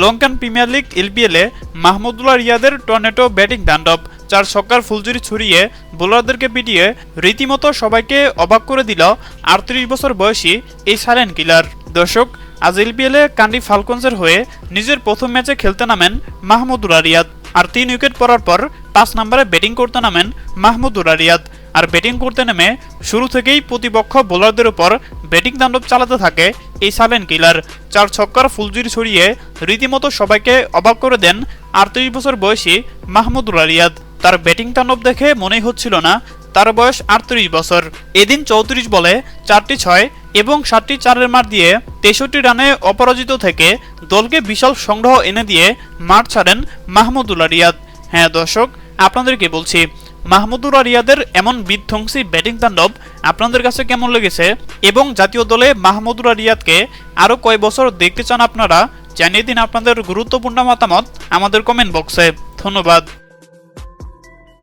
Lankan premier league এলপিএলে মাহমুদুল্লাহ রিয়াদের tornado batting তাণ্ডব চার ছক্কার ফুলজুরি ছড়িয়ে বোলারদেরকে পিটিয়ে রীতিমতো সবাইকে অবাক করে দিল আটত্রিশ বছর বয়সী এই সাইলেন্ট কিলার। দর্শক, আজ এলপিএলে কান্ডি ফালকনসের হয়ে নিজের প্রথম ম্যাচে খেলতে নামেন মাহমুদুল্লাহ রিয়াদ। আর তিন উইকেট পড়ার পর পাঁচ নম্বরে ব্যাটিং করতে নামেন মাহমুদুল্লাহ রিয়াদ। আর ব্যাটিং করতে নেমে শুরু থেকেই প্রতিপক্ষ বোলারদের উপর ব্যাটিং তাণ্ডব চালাতে থাকে এই সাইলেন্ট কিলার। চার ছক্কার ফুলজুরি ছড়িয়ে রীতিমতো সবাইকে অবাক করে দেন আটত্রিশ বছর বয়সী মাহমুদুল্লাহ রিয়াদ তার ব্যাটিং তাণ্ডব দেখে মনেই হচ্ছিল না, তার বয়স আটত্রিশ বছর। এদিন চৌত্রিশ বলে চারটি ছয় এবং সাতটি চারের মার দিয়ে তেষট্টি রানে অপরাজিত থেকে দলকে বিশাল সংগ্রহ এনে দিয়ে মাঠ ছাড়েন মাহমুদুল্লাহ রিয়াদ হ্যাঁ দর্শক, আপনাদেরকে বলছি মাহমুদুল্লাহ রিয়াদের এমন বিধ্বংসী ব্যাটিং তাণ্ডব আপনাদের কাছে কেমন লেগেছে? এবং জাতীয় দলে মাহমুদুর রিয়াদকে আরও কয় বছর দেখতে চান আপনারা? জানিয়ে দিন আপনাদের গুরুত্বপূর্ণ মতামত আমাদের কমেন্ট বক্সে ধন্যবাদ।